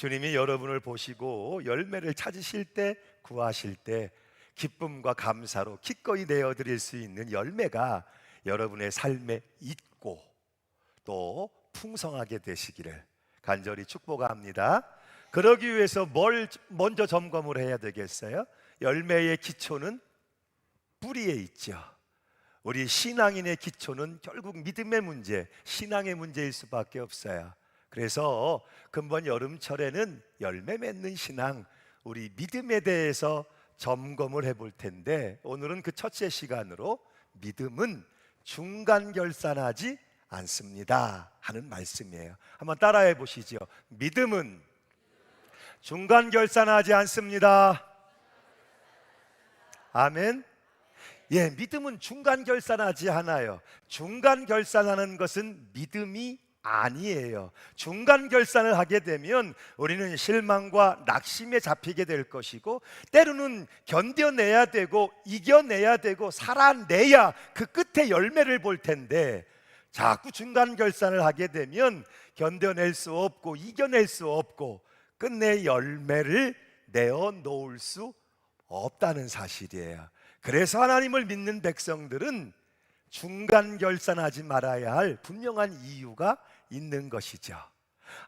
주님이 여러분을 보시고 열매를 찾으실 때 구하실 때 기쁨과 감사로 기꺼이 내어 드릴 수 있는 열매가 여러분의 삶에 있고 또 풍성하게 되시기를 간절히 축복합니다. 그러기 위해서 뭘 먼저 점검을 해야 되겠어요? 열매의 기초는 뿌리에 있죠. 우리 신앙인의 기초는 결국 믿음의 문제, 신앙의 문제일 수밖에 없어요. 그래서 금번 여름철에는 열매 맺는 신앙, 우리 믿음에 대해서 점검을 해볼 텐데 오늘은 그 첫째 시간으로 믿음은 중간 결산하지 않습니다 하는 말씀이에요. 한번 따라해 보시죠. 믿음은 중간 결산하지 않습니다. 아멘. 예, 믿음은 중간 결산하지 않아요. 중간 결산하는 것은 믿음이 아니에요. 중간 결산을 하게 되면 우리는 실망과 낙심에 잡히게 될 것이고 때로는 견뎌내야 되고 이겨내야 되고 살아내야 그 끝에 열매를 볼 텐데 자꾸 중간 결산을 하게 되면 견뎌낼 수 없고 이겨낼 수 없고 끝내 열매를 내어 놓을 수 없다는 사실이에요. 그래서 하나님을 믿는 백성들은 중간 결산하지 말아야 할 분명한 이유가 있는 것이죠.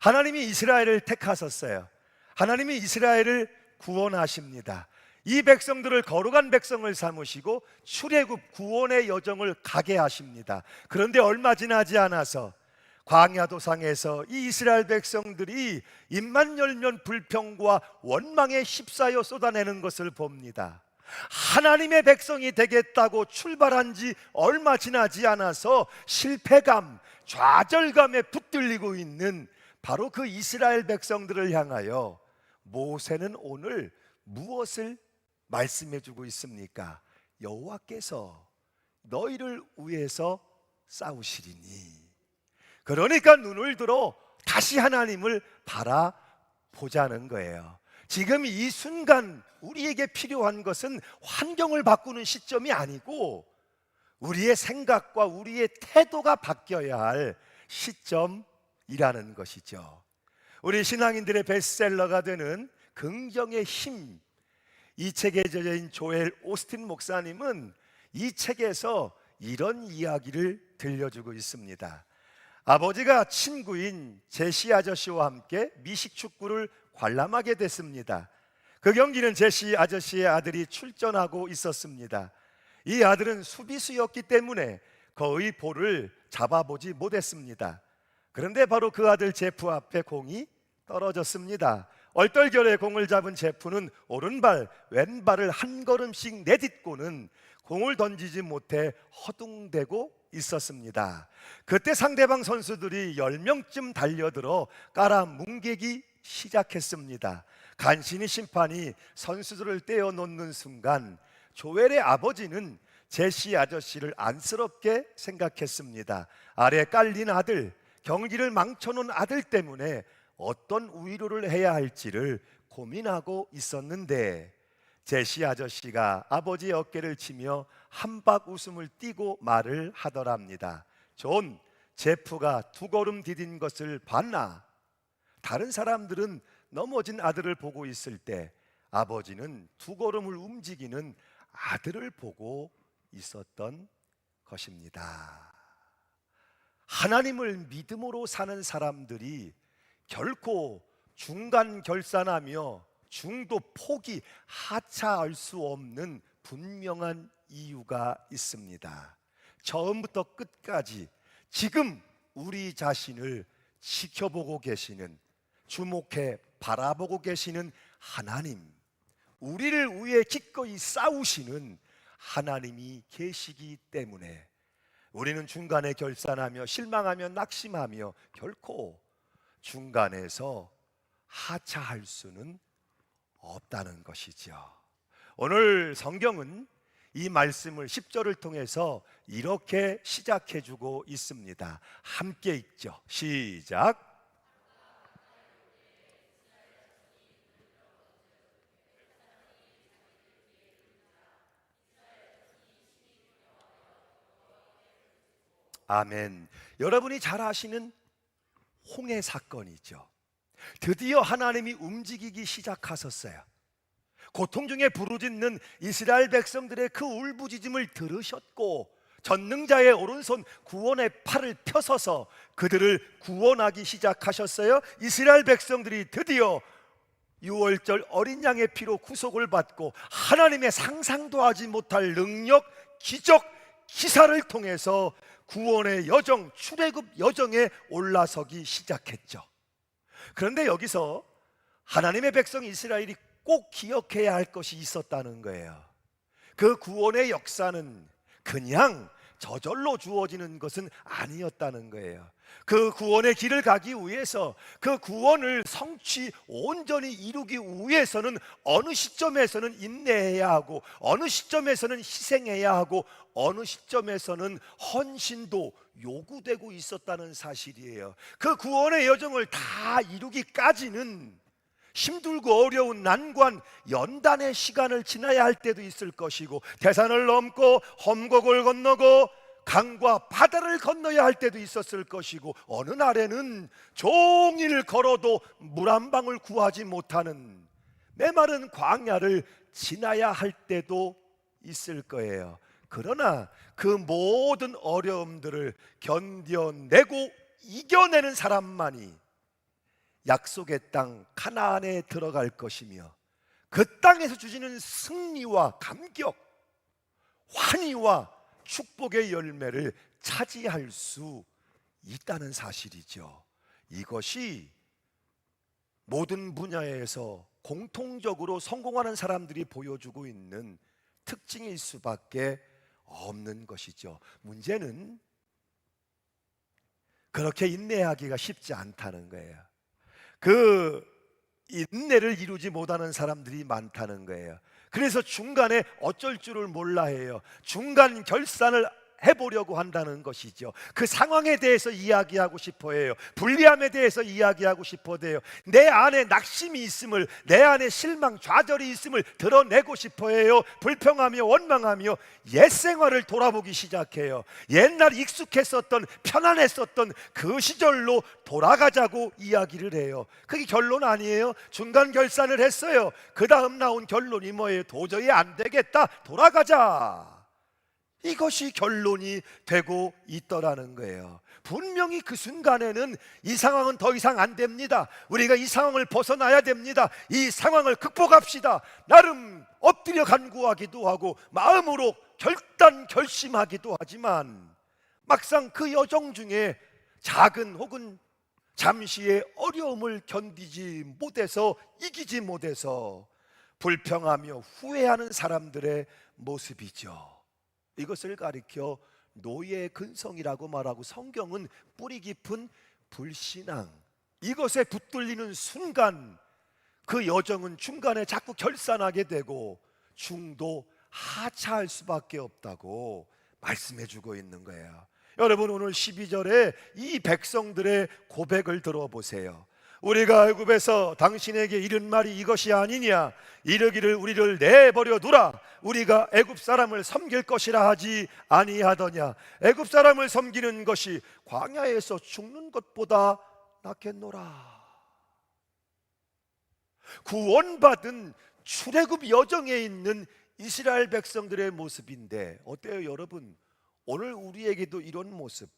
하나님이 이스라엘을 택하셨어요. 하나님이 이스라엘을 구원하십니다. 이 백성들을 거룩한 백성을 삼으시고 출애굽 구원의 여정을 가게 하십니다. 그런데 얼마 지나지 않아서 광야 도상에서 이 이스라엘 백성들이 입만 열면 불평과 원망에 휩싸여 쏟아내는 것을 봅니다. 하나님의 백성이 되겠다고 출발한 지 얼마 지나지 않아서 실패감, 좌절감에 붙들리고 있는 바로 그 이스라엘 백성들을 향하여 모세는 오늘 무엇을 말씀해 주고 있습니까? 여호와께서 너희를 위해서 싸우시리니. 그러니까 눈을 들어 다시 하나님을 바라보자는 거예요. 지금 이 순간 우리에게 필요한 것은 환경을 바꾸는 시점이 아니고 우리의 생각과 우리의 태도가 바뀌어야 할 시점이라는 것이죠. 우리 신앙인들의 베스트셀러가 되는 긍정의 힘. 이 책의 저자인 조엘 오스틴 목사님은 이 책에서 이런 이야기를 들려주고 있습니다. 아버지가 친구인 제시 아저씨와 함께 미식 축구를 관람하게 됐습니다. 그 경기는 제시 아저씨의 아들이 출전하고 있었습니다. 이 아들은 수비수였기 때문에 거의 볼을 잡아보지 못했습니다. 그런데 바로 그 아들 제프 앞에 공이 떨어졌습니다. 얼떨결에 공을 잡은 제프는 오른발, 왼발을 한 걸음씩 내딛고는 공을 던지지 못해 허둥대고 있었습니다. 그때 상대방 선수들이 10명쯤 달려들어 깔아 뭉개기 시작했습니다. 간신히 심판이 선수들을 떼어놓는 순간 조엘의 아버지는 제시 아저씨를 안쓰럽게 생각했습니다. 아래 깔린 아들, 경기를 망쳐놓은 아들 때문에 어떤 위로를 해야 할지를 고민하고 있었는데 제시 아저씨가 아버지의 어깨를 치며 한박 웃음을 띠고 말을 하더랍니다. 존, 제프가 두 걸음 디딘 것을 봤나? 다른 사람들은 넘어진 아들을 보고 있을 때 아버지는 두 걸음을 움직이는 아들을 보고 있었던 것입니다. 하나님을 믿음으로 사는 사람들이 결코 중간 결산하며 중도 포기 하차할 수 없는 분명한 이유가 있습니다. 처음부터 끝까지 지금 우리 자신을 지켜보고 계시는 주목해 바라보고 계시는 하나님, 우리를 위해 기꺼이 싸우시는 하나님이 계시기 때문에 우리는 중간에 결산하며 실망하며 낙심하며 결코 중간에서 하차할 수는 없다는 것이죠. 오늘 성경은 이 말씀을 10절을 통해서 이렇게 시작해 주고 있습니다. 함께 읽죠. 시작. 아멘. 여러분이 잘 아시는 홍해 사건이죠. 드디어 하나님이 움직이기 시작하셨어요. 고통 중에 부르짖는 이스라엘 백성들의 그 울부짖음을 들으셨고 전능자의 오른손 구원의 팔을 펴서서 그들을 구원하기 시작하셨어요. 이스라엘 백성들이 드디어 6월절 어린 양의 피로 구속을 받고 하나님의 상상도 하지 못할 능력, 기적, 기사를 통해서 구원의 여정, 출애굽 여정에 올라서기 시작했죠. 그런데 여기서 하나님의 백성 이스라엘이 꼭 기억해야 할 것이 있었다는 거예요. 그 구원의 역사는 그냥 저절로 주어지는 것은 아니었다는 거예요. 그 구원의 길을 가기 위해서 그 구원을 성취 온전히 이루기 위해서는 어느 시점에서는 인내해야 하고 어느 시점에서는 희생해야 하고 어느 시점에서는 헌신도 요구되고 있었다는 사실이에요. 그 구원의 여정을 다 이루기까지는 힘들고 어려운 난관 연단의 시간을 지나야 할 때도 있을 것이고 대산을 넘고 험곡을 건너고 강과 바다를 건너야 할 때도 있었을 것이고 어느 날에는 종일 걸어도 물 한 방울 구하지 못하는 메마른 광야를 지나야 할 때도 있을 거예요. 그러나 그 모든 어려움들을 견뎌내고 이겨내는 사람만이 약속의 땅 카나안에 들어갈 것이며 그 땅에서 주시는 승리와 감격, 환희와 축복의 열매를 차지할 수 있다는 사실이죠. 이것이 모든 분야에서 공통적으로 성공하는 사람들이 보여주고 있는 특징일 수밖에 없는 것이죠. 문제는 그렇게 인내하기가 쉽지 않다는 거예요. 그 인내를 이루지 못하는 사람들이 많다는 거예요. 그래서 중간에 어쩔 줄을 몰라 해요. 중간 결산을 해보려고 한다는 것이죠. 그 상황에 대해서 이야기하고 싶어 해요. 불리함에 대해서 이야기하고 싶어 해요. 내 안에 낙심이 있음을, 내 안에 실망, 좌절이 있음을 드러내고 싶어 해요. 불평하며 원망하며 옛 생활을 돌아보기 시작해요. 옛날 익숙했었던, 편안했었던 그 시절로 돌아가자고 이야기를 해요. 그게 결론 아니에요. 중간 결산을 했어요. 그 다음 나온 결론이 뭐예요? 도저히 안 되겠다. 돌아가자. 이것이 결론이 되고 있더라는 거예요. 분명히 그 순간에는 이 상황은 더 이상 안 됩니다. 우리가 이 상황을 벗어나야 됩니다. 이 상황을 극복합시다. 나름 엎드려 간구하기도 하고 마음으로 결단 결심하기도 하지만 막상 그 여정 중에 작은 혹은 잠시의 어려움을 견디지 못해서 이기지 못해서 불평하며 후회하는 사람들의 모습이죠. 이것을 가리켜 노예 근성이라고 말하고 성경은 뿌리 깊은 불신앙 이것에 붙들리는 순간 그 여정은 중간에 자꾸 결산하게 되고 중도 하차할 수밖에 없다고 말씀해 주고 있는 거예요. 여러분 오늘 12절에 이 백성들의 고백을 들어보세요. 우리가 애굽에서 당신에게 이른 말이 이것이 아니냐? 이르기를 우리를 내버려 두라. 우리가 애굽 사람을 섬길 것이라 하지 아니하더냐? 애굽 사람을 섬기는 것이 광야에서 죽는 것보다 낫겠노라. 구원받은 출애굽 여정에 있는 이스라엘 백성들의 모습인데 어때요 여러분? 오늘 우리에게도 이런 모습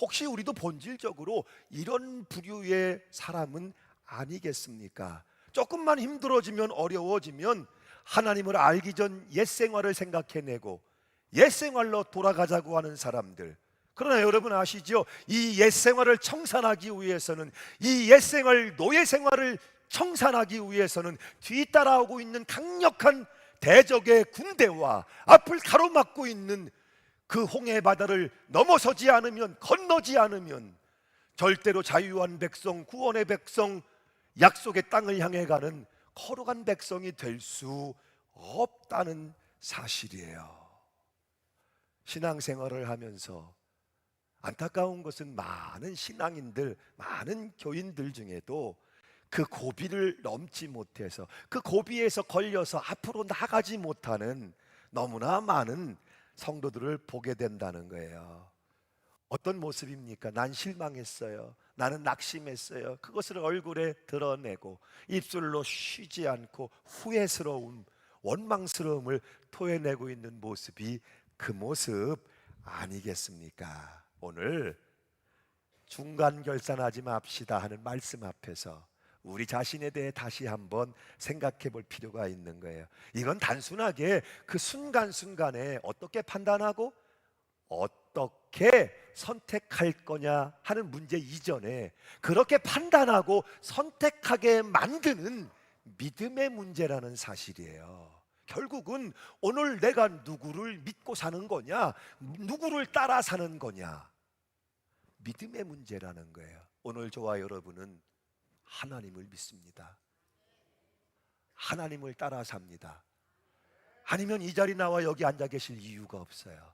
혹시 우리도 본질적으로 이런 부류의 사람은 아니겠습니까? 조금만 힘들어지면 어려워지면 하나님을 알기 전 옛 생활을 생각해내고 옛 생활로 돌아가자고 하는 사람들. 그러나 여러분 아시죠? 이 옛 생활을 청산하기 위해서는 이 옛 생활 노예 생활을 청산하기 위해서는 뒤따라오고 있는 강력한 대적의 군대와 앞을 가로막고 있는 그 홍해 바다를 넘어서지 않으면 건너지 않으면 절대로 자유한 백성, 구원의 백성, 약속의 땅을 향해 가는 거룩한 백성이 될 수 없다는 사실이에요. 신앙생활을 하면서 안타까운 것은 많은 신앙인들, 많은 교인들 중에도 그 고비를 넘지 못해서 그 고비에서 걸려서 앞으로 나가지 못하는 너무나 많은 성도들을 보게 된다는 거예요. 어떤 모습입니까? 난 실망했어요. 나는 낙심했어요. 그것을 얼굴에 드러내고 입술로 쉬지 않고 후회스러움, 원망스러움을 토해내고 있는 모습이 그 모습 아니겠습니까? 오늘 중간 결산하지 맙시다 하는 말씀 앞에서 우리 자신에 대해 다시 한번 생각해 볼 필요가 있는 거예요. 이건 단순하게 그 순간순간에 어떻게 판단하고 어떻게 선택할 거냐 하는 문제 이전에 그렇게 판단하고 선택하게 만드는 믿음의 문제라는 사실이에요. 결국은 오늘 내가 누구를 믿고 사는 거냐, 누구를 따라 사는 거냐, 믿음의 문제라는 거예요. 오늘 저와 여러분은 하나님을 믿습니다. 하나님을 따라 삽니다. 아니면 이 자리 나와 여기 앉아 계실 이유가 없어요.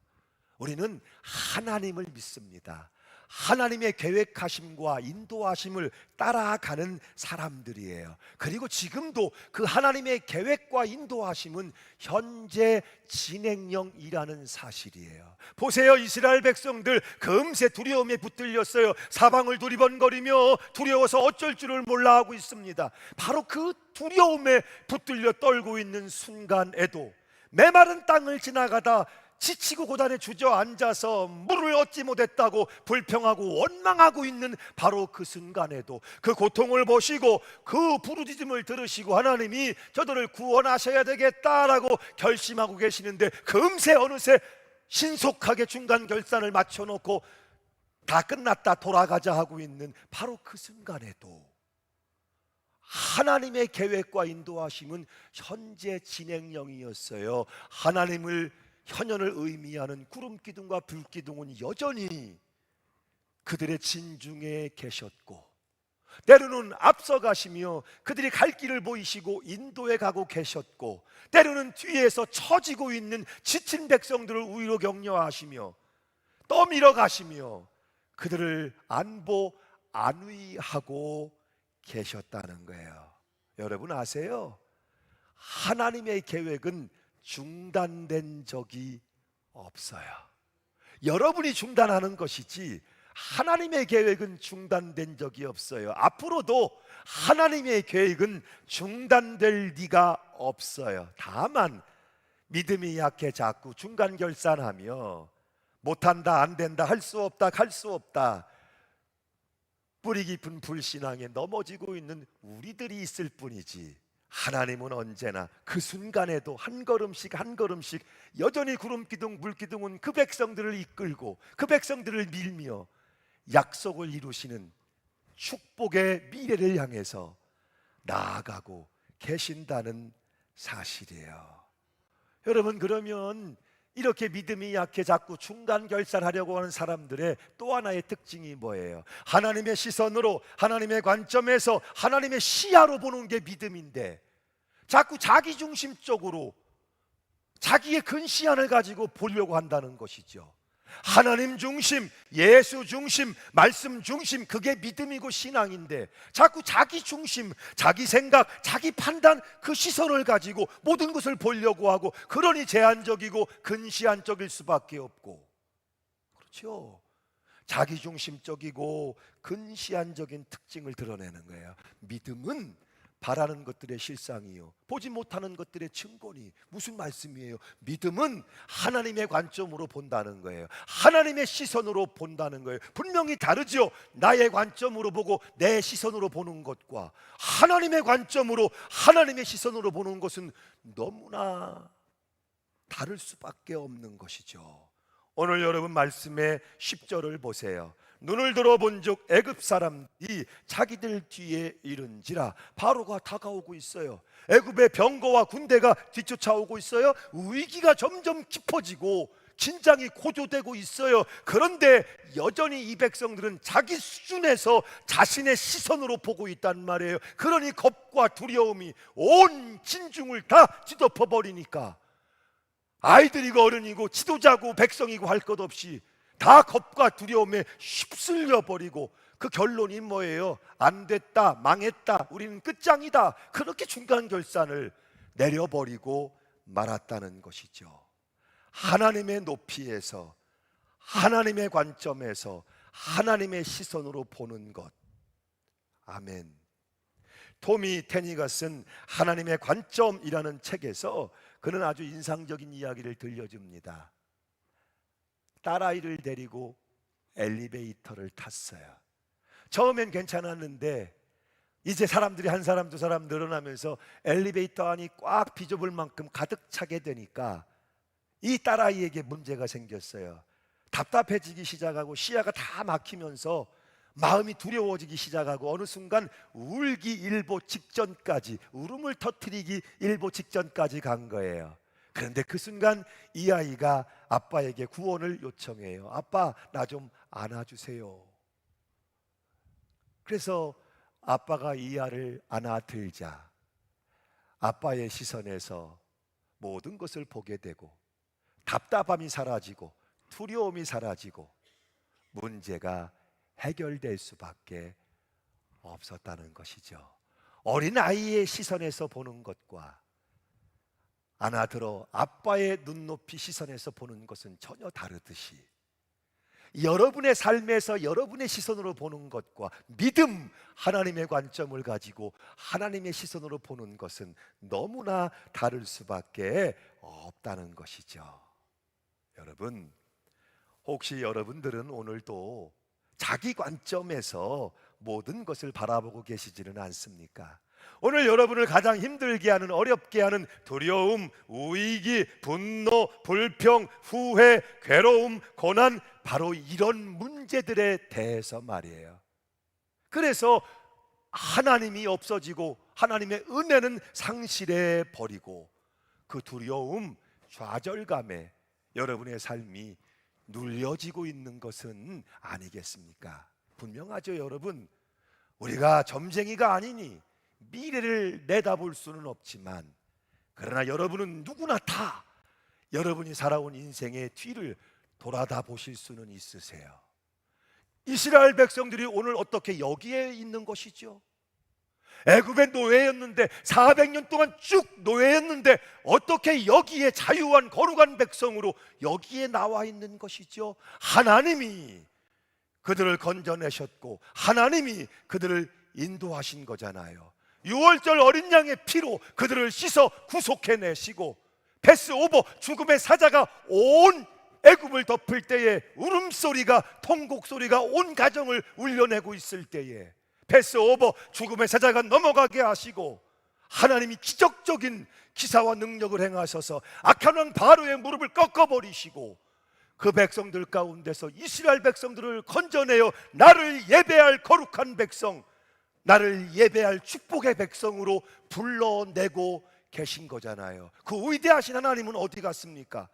우리는 하나님을 믿습니다. 하나님의 계획하심과 인도하심을 따라가는 사람들이에요. 그리고 지금도 그 하나님의 계획과 인도하심은 현재 진행형이라는 사실이에요. 보세요, 이스라엘 백성들 금세 두려움에 붙들렸어요. 사방을 두리번거리며 두려워서 어쩔 줄을 몰라 하고 있습니다. 바로 그 두려움에 붙들려 떨고 있는 순간에도 메마른 땅을 지나가다 지치고 고단에 주저앉아서 물을 얻지 못했다고 불평하고 원망하고 있는 바로 그 순간에도 그 고통을 보시고 그 부르짖음을 들으시고 하나님이 저들을 구원하셔야 되겠다라고 결심하고 계시는데 금세 어느새 신속하게 중간 결산을 맞춰놓고 다 끝났다 돌아가자 하고 있는 바로 그 순간에도 하나님의 계획과 인도하심은 현재 진행형이었어요. 하나님을 현현을 의미하는 구름 기둥과 불 기둥은 여전히 그들의 진중에 계셨고 때로는 앞서가시며 그들이 갈 길을 보이시고 인도해 가고 계셨고 때로는 뒤에서 처지고 있는 지친 백성들을 우위로 격려하시며 떠밀어 가시며 그들을 안보 안위하고 계셨다는 거예요. 여러분 아세요? 하나님의 계획은 중단된 적이 없어요. 여러분이 중단하는 것이지 하나님의 계획은 중단된 적이 없어요. 앞으로도 하나님의 계획은 중단될 리가 없어요. 다만 믿음이 약해 자꾸 중간 결산하며 못한다, 안 된다, 할 수 없다, 갈 수 없다. 뿌리 깊은 불신앙에 넘어지고 있는 우리들이 있을 뿐이지. 하나님은 언제나 그 순간에도 한 걸음씩 한 걸음씩 여전히 구름 기둥 물 기둥은 그 백성들을 이끌고 그 백성들을 밀며 약속을 이루시는 축복의 미래를 향해서 나아가고 계신다는 사실이에요. 여러분 그러면 이렇게 믿음이 약해 자꾸 중간 결산하려고 하는 사람들의 또 하나의 특징이 뭐예요? 하나님의 시선으로 하나님의 관점에서 하나님의 시야로 보는 게 믿음인데 자꾸 자기 중심적으로 자기의 근시안을 가지고 보려고 한다는 것이죠. 하나님 중심, 예수 중심, 말씀 중심, 그게 믿음이고 신앙인데 자꾸 자기 중심, 자기 생각, 자기 판단, 그 시선을 가지고 모든 것을 보려고 하고 그러니 제한적이고 근시안적일 수밖에 없고 그렇죠. 자기 중심적이고 근시안적인 특징을 드러내는 거예요. 믿음은 바라는 것들의 실상이요. 보지 못하는 것들의 증거니 무슨 말씀이에요? 믿음은 하나님의 관점으로 본다는 거예요. 하나님의 시선으로 본다는 거예요. 분명히 다르죠. 나의 관점으로 보고 내 시선으로 보는 것과 하나님의 관점으로 하나님의 시선으로 보는 것은 너무나 다를 수밖에 없는 것이죠. 오늘 여러분 말씀의 10절을 보세요. 눈을 들어본즉 애굽 사람이 자기들 뒤에 이른지라 바로가 다가오고 있어요. 애굽의 병거와 군대가 뒤쫓아오고 있어요. 위기가 점점 깊어지고 긴장이 고조되고 있어요. 그런데 여전히 이 백성들은 자기 수준에서 자신의 시선으로 보고 있단 말이에요. 그러니 겁과 두려움이 온 진중을 다 뒤덮어 버리니까 아이들이고 어른이고 지도자고 백성이고 할 것 없이 다 겁과 두려움에 휩쓸려 버리고 그 결론이 뭐예요? 안 됐다, 망했다, 우리는 끝장이다. 그렇게 중간 결산을 내려버리고 말았다는 것이죠. 하나님의 높이에서 하나님의 관점에서 하나님의 시선으로 보는 것. 아멘. 토미 테니가 쓴 하나님의 관점이라는 책에서 그는 아주 인상적인 이야기를 들려줍니다. 딸아이를 데리고 엘리베이터를 탔어요. 처음엔 괜찮았는데 이제 사람들이 한 사람 두 사람 늘어나면서 엘리베이터 안이 꽉 비좁을 만큼 가득 차게 되니까 이 딸아이에게 문제가 생겼어요. 답답해지기 시작하고 시야가 다 막히면서 마음이 두려워지기 시작하고 어느 순간 울기 일보 직전까지 울음을 터뜨리기 일보 직전까지 간 거예요. 그런데 그 순간 이 아이가 아빠에게 구원을 요청해요. 아빠 나 좀 안아주세요. 그래서 아빠가 이 아를 안아들자 아빠의 시선에서 모든 것을 보게 되고 답답함이 사라지고 두려움이 사라지고 문제가 해결될 수밖에 없었다는 것이죠. 어린 아이의 시선에서 보는 것과 안아들어 아빠의 눈높이 시선에서 보는 것은 전혀 다르듯이 여러분의 삶에서 여러분의 시선으로 보는 것과 믿음 하나님의 관점을 가지고 하나님의 시선으로 보는 것은 너무나 다를 수밖에 없다는 것이죠. 여러분 혹시 여러분들은 오늘도 자기 관점에서 모든 것을 바라보고 계시지는 않습니까? 오늘 여러분을 가장 힘들게 하는 어렵게 하는 두려움, 우위기, 분노, 불평, 후회, 괴로움, 고난 바로 이런 문제들에 대해서 말이에요. 그래서 하나님이 없어지고 하나님의 은혜는 상실해 버리고 그 두려움, 좌절감에 여러분의 삶이 눌려지고 있는 것은 아니겠습니까? 분명하죠, 여러분. 우리가 점쟁이가 아니니 미래를 내다볼 수는 없지만 그러나 여러분은 누구나 다 여러분이 살아온 인생의 뒤를 돌아다 보실 수는 있으세요. 이스라엘 백성들이 오늘 어떻게 여기에 있는 것이죠? 애굽의 노예였는데 400년 동안 쭉 노예였는데 어떻게 여기에 자유한 거룩한 백성으로 여기에 나와 있는 것이죠? 하나님이 그들을 건져내셨고 하나님이 그들을 인도하신 거잖아요. 6월절 어린 양의 피로 그들을 씻어 구속해내시고 패스오버 죽음의 사자가 온 애굽을 덮을 때에 울음소리가 통곡소리가 온 가정을 울려내고 있을 때에 패스오버 죽음의 사자가 넘어가게 하시고 하나님이 기적적인 기사와 능력을 행하셔서 악한 왕 바로의 무릎을 꺾어버리시고 그 백성들 가운데서 이스라엘 백성들을 건져내어 나를 예배할 거룩한 백성 나를 예배할 축복의 백성으로 불러내고 계신 거잖아요. 그 위대하신 하나님은 어디 갔습니까?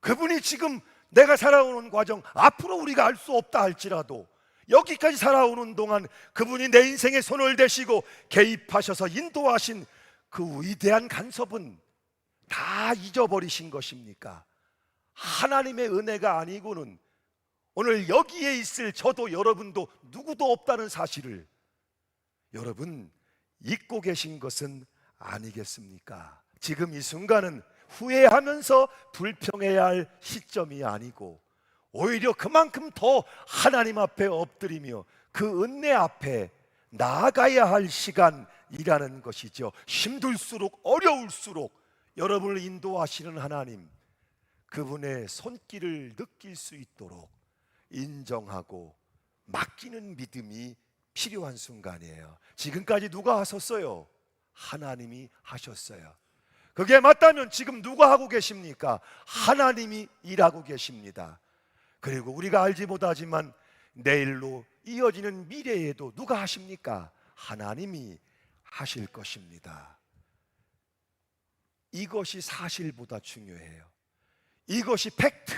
그분이 지금 내가 살아오는 과정 앞으로 우리가 알 수 없다 할지라도 여기까지 살아오는 동안 그분이 내 인생에 손을 대시고 개입하셔서 인도하신 그 위대한 간섭은 다 잊어버리신 것입니까? 하나님의 은혜가 아니고는 오늘 여기에 있을 저도 여러분도 누구도 없다는 사실을 여러분 잊고 계신 것은 아니겠습니까? 지금 이 순간은 후회하면서 불평해야 할 시점이 아니고 오히려 그만큼 더 하나님 앞에 엎드리며 그 은혜 앞에 나아가야 할 시간이라는 것이죠. 힘들수록 어려울수록 여러분을 인도하시는 하나님 그분의 손길을 느낄 수 있도록 인정하고 맡기는 믿음이 필요한 순간이에요. 지금까지 누가 하셨어요? 하나님이 하셨어요. 그게 맞다면 지금 누가 하고 계십니까? 하나님이 일하고 계십니다. 그리고 우리가 알지 못하지만 내일로 이어지는 미래에도 누가 하십니까? 하나님이 하실 것입니다. 이것이 사실보다 중요해요. 이것이 팩트,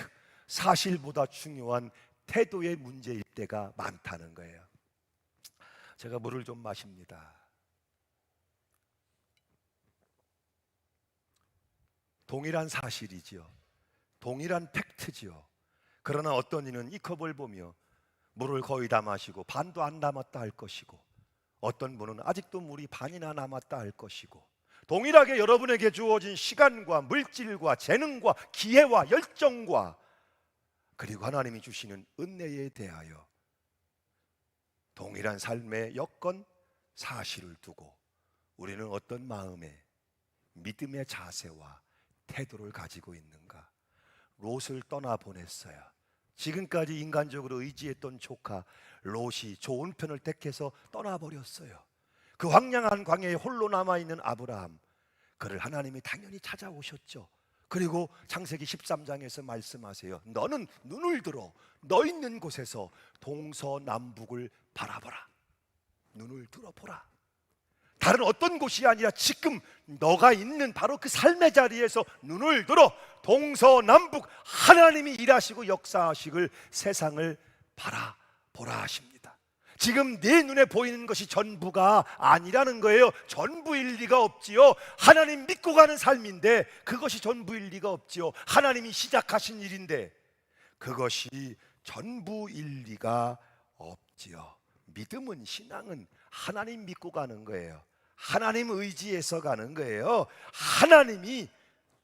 사실보다 중요한 태도의 문제일 때가 많다는 거예요. 제가 물을 좀 마십니다. 동일한 사실이지요. 동일한 팩트지요. 그러나 어떤 이는 이 컵을 보며 물을 거의 다 마시고 반도 안 남았다 할 것이고 어떤 분은 아직도 물이 반이나 남았다 할 것이고 동일하게 여러분에게 주어진 시간과 물질과 재능과 기회와 열정과 그리고 하나님이 주시는 은혜에 대하여 동일한 삶의 여건 사실을 두고 우리는 어떤 마음에 믿음의 자세와 태도를 가지고 있는가? 롯을 떠나 보냈어요. 지금까지 인간적으로 의지했던 조카 롯이 좋은 편을 택해서 떠나 버렸어요. 그 황량한 광야에 홀로 남아 있는 아브라함, 그를 하나님이 당연히 찾아오셨죠. 그리고 창세기 13장에서 말씀하세요. 너는 눈을 들어 너 있는 곳에서 동서남북을 바라보라. 눈을 들어 보라. 다른 어떤 곳이 아니라 지금 너가 있는 바로 그 삶의 자리에서 눈을 들어 동서남북 하나님이 일하시고 역사하시길 세상을 바라보라 하십니다. 지금 내 눈에 보이는 것이 전부가 아니라는 거예요. 전부일 리가 없지요. 하나님 믿고 가는 삶인데 그것이 전부일 리가 없지요. 하나님이 시작하신 일인데 그것이 전부일 리가 없지요. 믿음은 신앙은 하나님 믿고 가는 거예요. 하나님 의지해서 가는 거예요. 하나님이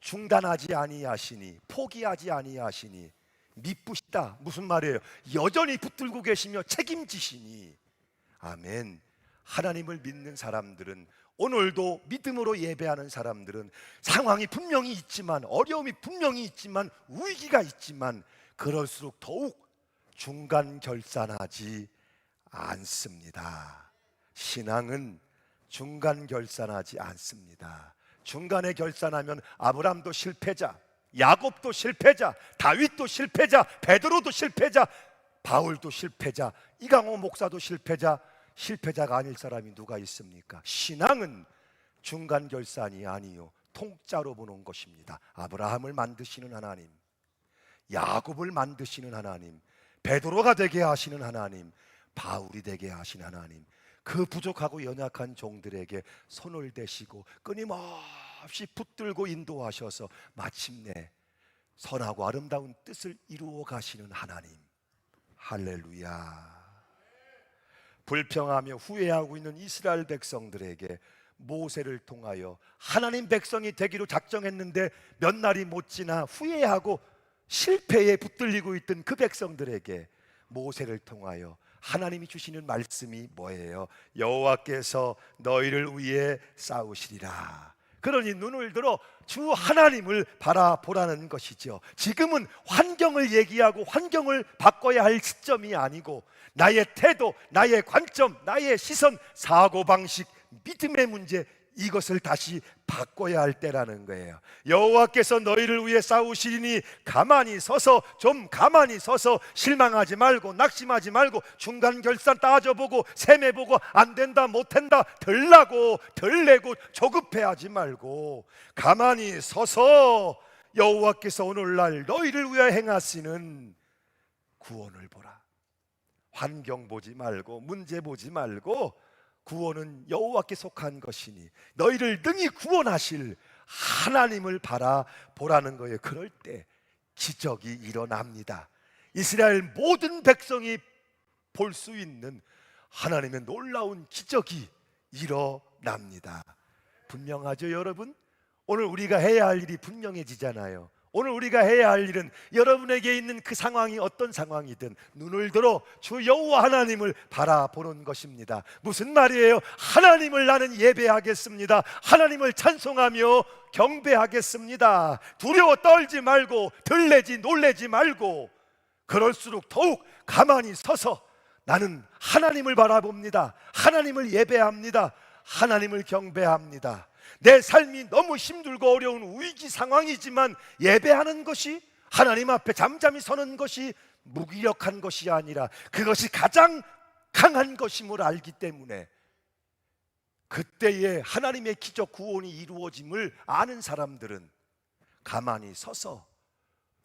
중단하지 아니하시니 포기하지 아니하시니 미쁘시다 무슨 말이에요? 여전히 붙들고 계시며 책임지시니 아멘. 하나님을 믿는 사람들은 오늘도 믿음으로 예배하는 사람들은 상황이 분명히 있지만 어려움이 분명히 있지만 위기가 있지만 그럴수록 더욱 중간 결산하지 않습니다. 신앙은 중간 결산하지 않습니다. 중간에 결산하면 아브람도 실패자, 야곱도 실패자, 다윗도 실패자, 베드로도 실패자, 바울도 실패자, 이강호 목사도 실패자, 실패자가 아닐 사람이 누가 있습니까? 신앙은 중간 결산이 아니요 통짜로 보는 것입니다. 아브라함을 만드시는 하나님, 야곱을 만드시는 하나님, 베드로가 되게 하시는 하나님, 바울이 되게 하신 하나님, 그 부족하고 연약한 종들에게 손을 대시고 끊임없이 붙들고 인도하셔서 마침내 선하고 아름다운 뜻을 이루어 가시는 하나님. 할렐루야. 불평하며 후회하고 있는 이스라엘 백성들에게 모세를 통하여 하나님 백성이 되기로 작정했는데 몇 날이 못 지나 후회하고 실패에 붙들리고 있던 그 백성들에게 모세를 통하여 하나님이 주시는 말씀이 뭐예요? 여호와께서 너희를 위해 싸우시리라. 그러니 눈을 들어 주 하나님을 바라보라는 것이죠. 지금은 환경을 얘기하고 환경을 바꿔야 할 시점이 아니고 나의 태도, 나의 관점, 나의 시선, 사고 방식, 믿음의 문제 이것을 다시 바꿔야 할 때라는 거예요. 여호와께서 너희를 위해 싸우시리니 가만히 서서 좀 가만히 서서 실망하지 말고 낙심하지 말고 중간 결산 따져보고 셈해보고 안 된다 못 된다 덜나고 덜내고 조급해하지 말고 가만히 서서 여호와께서 오늘날 너희를 위하여 행하시는 구원을 보라. 환경 보지 말고 문제 보지 말고 구원은 여호와께 속한 것이니 너희를 능히 구원하실 하나님을 바라 보라는 거예요. 그럴 때 기적이 일어납니다. 이스라엘 모든 백성이 볼 수 있는 하나님의 놀라운 기적이 일어납니다. 분명하죠, 여러분? 오늘 우리가 해야 할 일이 분명해지잖아요. 오늘 우리가 해야 할 일은 여러분에게 있는 그 상황이 어떤 상황이든 눈을 들어 주 여호와 하나님을 바라보는 것입니다. 무슨 말이에요? 하나님을 나는 예배하겠습니다. 하나님을 찬송하며 경배하겠습니다. 두려워 떨지 말고 들레지 놀래지 말고 그럴수록 더욱 가만히 서서 나는 하나님을 바라봅니다. 하나님을 예배합니다. 하나님을 경배합니다. 내 삶이 너무 힘들고 어려운 위기 상황이지만 예배하는 것이 하나님 앞에 잠잠히 서는 것이 무기력한 것이 아니라 그것이 가장 강한 것임을 알기 때문에 그때에 하나님의 기적 구원이 이루어짐을 아는 사람들은 가만히 서서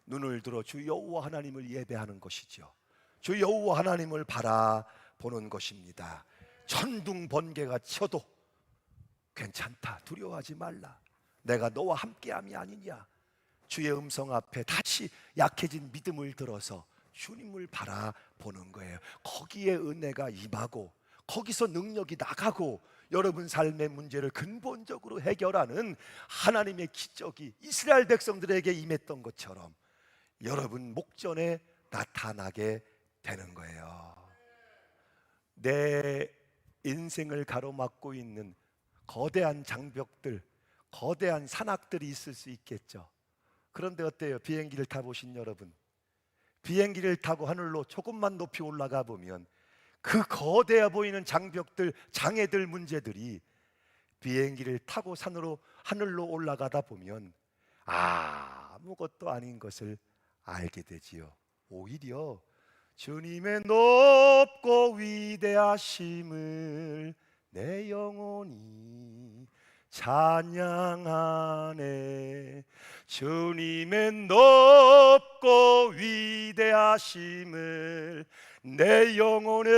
눈을 들어 주 여호와 하나님을 예배하는 것이죠. 주 여호와 하나님을 바라보는 것입니다. 천둥 번개가 쳐도 괜찮다. 두려워하지 말라. 내가 너와 함께함이 아니냐. 주의 음성 앞에 다시 약해진 믿음을 들어서 주님을 바라보는 거예요. 거기에 은혜가 임하고 거기서 능력이 나가고 여러분 삶의 문제를 근본적으로 해결하는 하나님의 기적이 이스라엘 백성들에게 임했던 것처럼 여러분 목전에 나타나게 되는 거예요. 내 인생을 가로막고 있는 거대한 장벽들, 거대한 산악들이 있을 수 있겠죠. 그런데 어때요? 비행기를 타보신 여러분. 비행기를 타고 하늘로 조금만 높이 올라가 보면 그 거대해 보이는 장벽들, 장애들, 문제들이 비행기를 타고 산으로 하늘로 올라가다 보면 아무것도 아닌 것을 알게 되지요. 오히려 주님의 높고 위대하심을 내 영혼이 찬양하네 주님의 높고 위대하심을 내 영혼에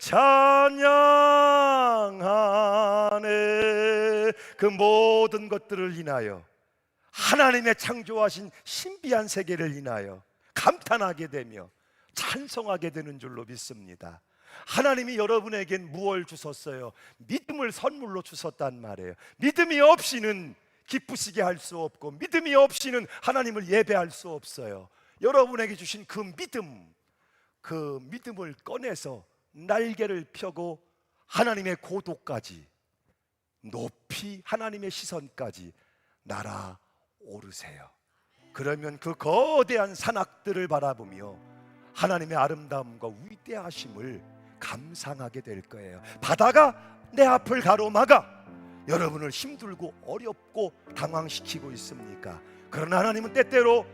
찬양하네 그 모든 것들을 인하여 하나님의 창조하신 신비한 세계를 인하여 감탄하게 되며 찬송하게 되는 줄로 믿습니다. 하나님이 여러분에겐 무엇을 주셨어요? 믿음을 선물로 주셨단 말이에요. 믿음이 없이는 기쁘시게 할 수 없고 믿음이 없이는 하나님을 예배할 수 없어요. 여러분에게 주신 그 믿음, 그 믿음을 꺼내서 날개를 펴고 하나님의 고도까지 높이 하나님의 시선까지 날아 오르세요. 그러면 그 거대한 산악들을 바라보며 하나님의 아름다움과 위대하심을 감상하게 될 거예요. 바다가 내 앞을 가로막아 여러분을 힘들고 어렵고 당황시키고 있습니까? 그러나 하나님은 때때로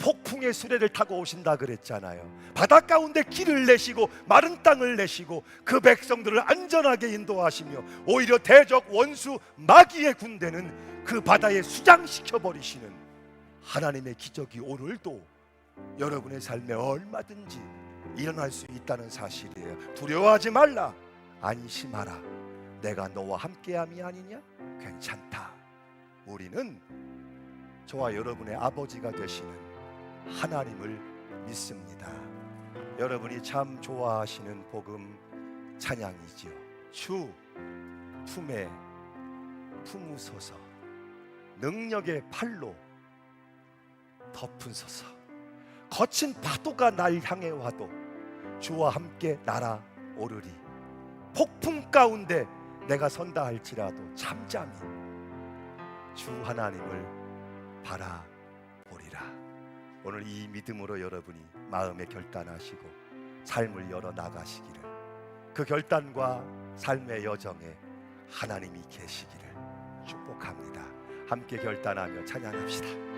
폭풍의 수레를 타고 오신다 그랬잖아요. 바다 가운데 길을 내시고 마른 땅을 내시고 그 백성들을 안전하게 인도하시며 오히려 대적 원수 마귀의 군대는 그 바다에 수장시켜 버리시는 하나님의 기적이 오늘도 여러분의 삶에 얼마든지 일어날 수 있다는 사실이에요. 두려워하지 말라. 안심하라. 내가 너와 함께함이 아니냐? 괜찮다. 우리는 저와 여러분의 아버지가 되시는 하나님을 믿습니다. 여러분이 참 좋아하시는 복음 찬양이지요. 주 품에 품으소서 능력의 팔로 덮으소서 거친 파도가 날 향해 와도 주와 함께 날아오르리. 폭풍 가운데 내가 선다 할지라도 잠잠히 주 하나님을 바라보리라. 오늘 이 믿음으로 여러분이 마음에 결단하시고 삶을 열어 나가시기를 그 결단과 삶의 여정에 하나님이 계시기를 축복합니다. 함께 결단하며 찬양합시다